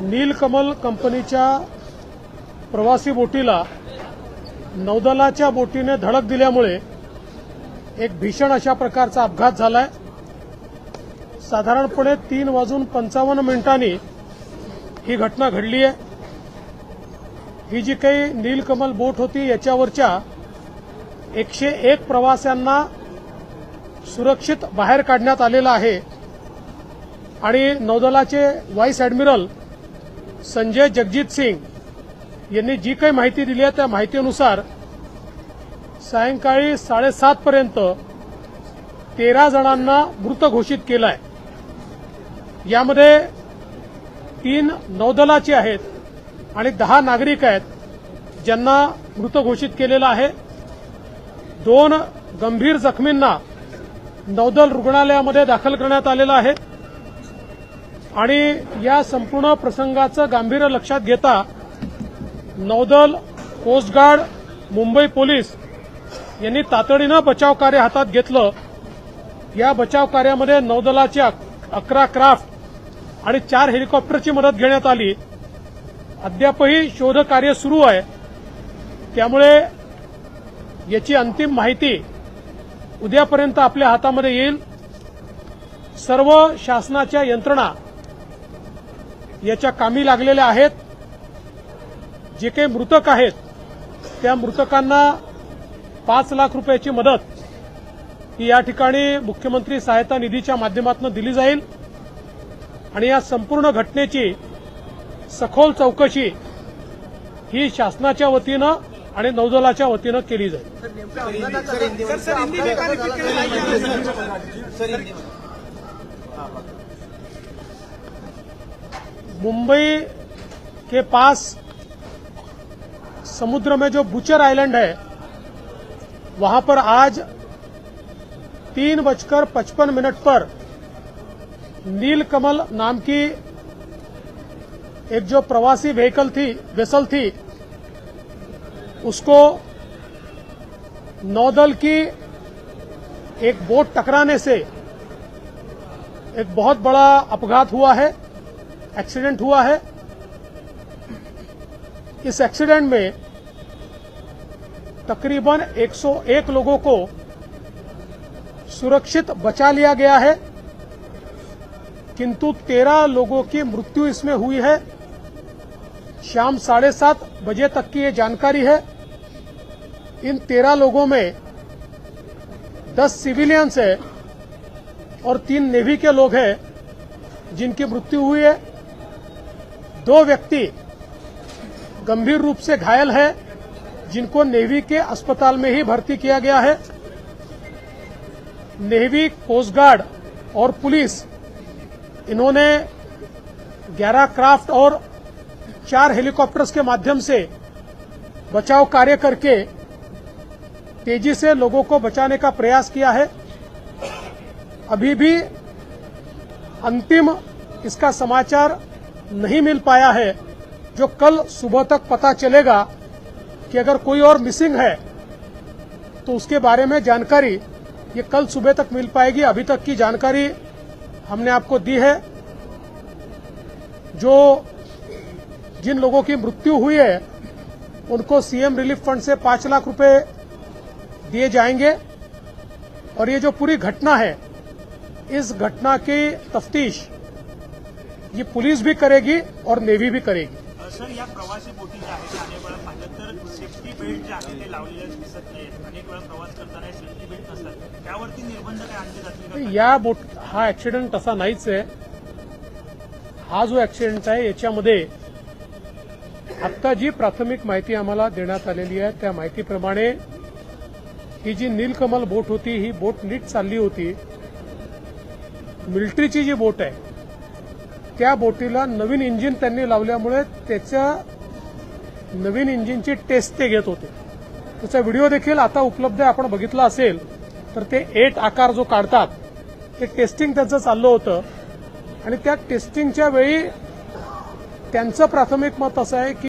नीलकमल कंपनीच्या प्रवासी बोटीला नौदलाच्या बोटीने धडक दिल्यामुळे एक भीषण अशा प्रकारचा अपघात झालाय. साधारणपणे तीन वाजून पंचावन्न मिनिटांनी ही घटना घडली आहे. ही जी काही नीलकमल बोट होती याच्यावरच्या एकशे एक प्रवाशांना सुरक्षित बाहेर काढण्यात आलेलं आहे. आणि नौदलाचे व्हाईस ॲडमिरल संजय जगजित सिंग यांनी जी काही माहिती दिली आहे त्या माहितीनुसार सायंकाळी साडेसातपर्यंत तेरा जणांना मृत घोषित केलं आहे यामध्ये तीन नौदलाचे आहेत आणि दहा नागरिक आहेत ज्यांना मृत घोषित केलेलं आहे. दोन गंभीर जखमींना नौदल रुग्णालयामध्ये दाखल करण्यात आलेलं आहे. आणि या संपूर्ण प्रसंगाचं गांभीर्य लक्षात घेता नौदल कोस्टगार्ड मुंबई पोलीस यांनी तातडीनं बचाव कार्य हातात घेतलं. या बचाव कार्यामध्ये नौदलाचे अकरा क्राफ्ट आणि चार हेलिकॉप्टरची मदत घेण्यात आली. अद्यापही शोध कार्य सुरू आहे. त्यामुळे याची अंतिम माहिती उद्यापर्यंत आपल्या हातामध्ये येईल. सर्व शासनाच्या यंत्रणा याच्या कामी लागलेल्या आहेत. जे काही मृतक आहेत त्या मृतकांना पाच लाख रुपयाची मदत ही या ठिकाणी मुख्यमंत्री सहायता निधीच्या माध्यमातून दिली जाईल. आणि या संपूर्ण घटनेची सखोल चौकशी ही शासनाच्या वतीनं आणि नौदलाच्या वतीनं केली जाईल. मुंबई के पास समुद्र में जो बुचर आइलैंड है, वहाँ पर आज तीन बजकर पचपन मिनट पर नीलकमल नाम की एक जो प्रवासी व्हीकल थी वेसल थी, उसको नौदल की एक बोट टकराने से एक बहुत बड़ा अपघात हुआ है। एक्सीडेंट हुआ है। इस एक्सीडेंट में तकरीबन 101 लोगों को सुरक्षित बचा लिया गया है, किंतु 13 लोगों की मृत्यु इसमें हुई है। शाम साढ़े सात बजे तक की ये जानकारी है, इन 13 लोगों में 10 सिविलियंस है और तीन नेवी के लोग हैं, जिनकी मृत्यु हुई है। दो व्यक्ति गंभीर रूप से घायल है, जिनको नेवी के अस्पताल में ही भर्ती किया गया है। नेवी कोस्ट गार्ड और पुलिस, इन्होंने 11 क्राफ्ट और चार हेलीकॉप्टर्स के माध्यम से बचाव कार्य करके तेज़ी से लोगों को बचाने का प्रयास किया है। अभी भी अंतिम इसका समाचार नहीं मिल पाया है, जो कल सुबह तक पता चलेगा कि अगर कोई और मिसिंग है तो उसके बारे में जानकारी ये कल सुबह तक मिल पाएगी। अभी तक की जानकारी हमने आपको दी है। जो जिन लोगों की मृत्यु हुई है, उनको सीएम रिलीफ फंड से पाँच लाख रुपए दिए जाएँगे। और ये जो पूरी घटना है, इस घटना की तफ्तीश ये पुलिस भी करेगी और नेवी भी करेगी। सर या प्रवासी बोटी ज्या आहेत अनेक वेळा पाहिलं तर सेफ्टी बेल्ट जे आहे ते लावलेले दिसत नाही अनेक वेळा प्रवास करताना सेफ्टी बेल्ट नसतात. त्यावरती निर्बंध काय आणले जातील? या बोट हा ऍक्सिडेंट तसा नाहीच आहे. हा जो ऍक्सिडेंट आहे याच्यामध्ये आत्ता जी प्राथमिक माहिती आम्हाला देण्यात आलेली आहे त्या माहितीप्रमाणे ही जी नीलकमल बोट होती ही बोट नीट चालली होती. मिलिटरीची जी बोट आहे त्या बोटीला नवीन इंजिन त्यांनी लावल्यामुळे त्याच्या नवीन इंजिनची टेस्ट ते घेत होते. त्याचा व्हिडिओ देखील आता उपलब्ध आहे आपण बघितला असेल. तर ते एट आकार जो काढतात ते टेस्टिंग त्यांचं चाललं होतं. आणि त्या टेस्टिंगच्या वेळी त्यांचं प्राथमिक मत असं आहे की